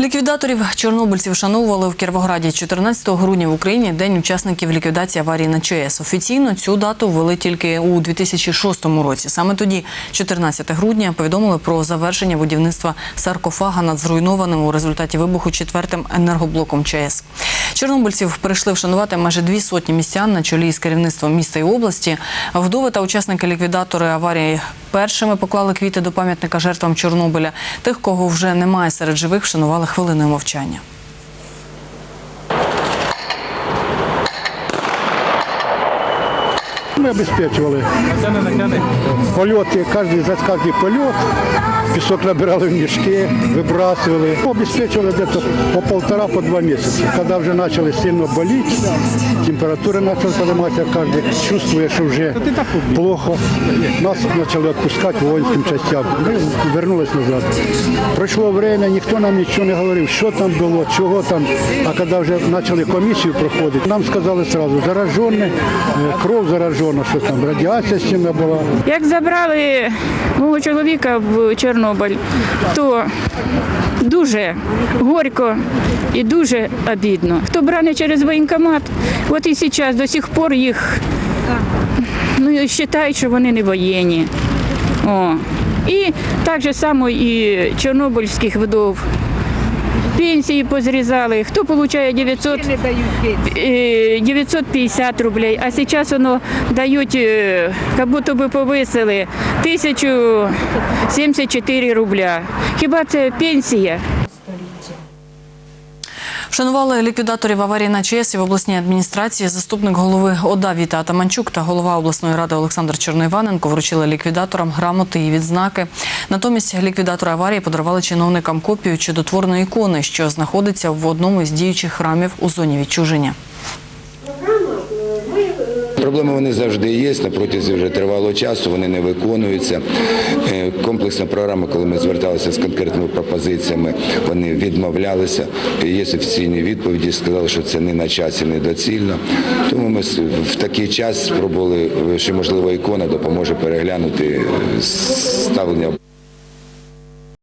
Ліквідаторів чорнобильців вшановували в Кіровограді 14 грудня в Україні День учасників ліквідації аварії на ЧАЕС. Офіційно цю дату ввели тільки у 2006 році. Саме тоді, 14 грудня, повідомили про завершення будівництва саркофага над зруйнованим у результаті вибуху четвертим енергоблоком ЧАЕС. Чорнобильців прийшли вшанувати майже дві сотні містян на чолі з керівництвом міста і області. Вдови та учасники ліквідатори аварії першими поклали квіти до пам'ятника жертвам Чорнобиля. Тих, кого вже немає серед живих, вшанували хвилиною мовчання. Ми обезпечували польоти, кожен, за кожний польот, пісок набирали в мішки, вибрасували. Обезпечували десь по полтора, по два місяці. Коли вже почали сильно боліти, температура почала підніматися, кожен чувствує, що вже плохо. Нас почали відпускати воїнським частям. Ми вернулись назад. Пройшло время, ніхто нам нічого не говорив, що там було, чого там. А коли вже почали комісію проходити, нам сказали одразу, заражене, е, кров заражена, що там радіація сильна була. Як забрали мого чоловіка в Чорнобиль, то дуже горько і дуже обідно. Хто бране через воєнкомат, от і зараз до сих пор їх ну, вважають, що вони не воєнні. О. І так же само і чорнобильських вдов. Пенсії позрізали. Хто отримує 900, е, 950 рублей, а зараз воно дають, е, як будто би повисили, 1074 рубля. Хіба це пенсія? Вшанували ліквідаторів аварії на ЧАЕС і в обласній адміністрації. Заступник голови ОДА Віта Атаманчук та голова обласної ради Олександр Чорноїваненко вручили ліквідаторам грамоти і відзнаки. Натомість ліквідатори аварії подарували чиновникам копію чудотворної ікони, що знаходиться в одному із діючих храмів у зоні відчуження. Проблеми вони завжди є на протязі вже тривалого часу. Вони не виконуються. Е, Комплексна програма, коли ми зверталися з конкретними пропозиціями, вони відмовлялися. Є офіційні відповіді, сказали, що це не на часі, недоцільно. Тому ми в такий час спробували, що можливо ікона допоможе переглянути е, ставлення.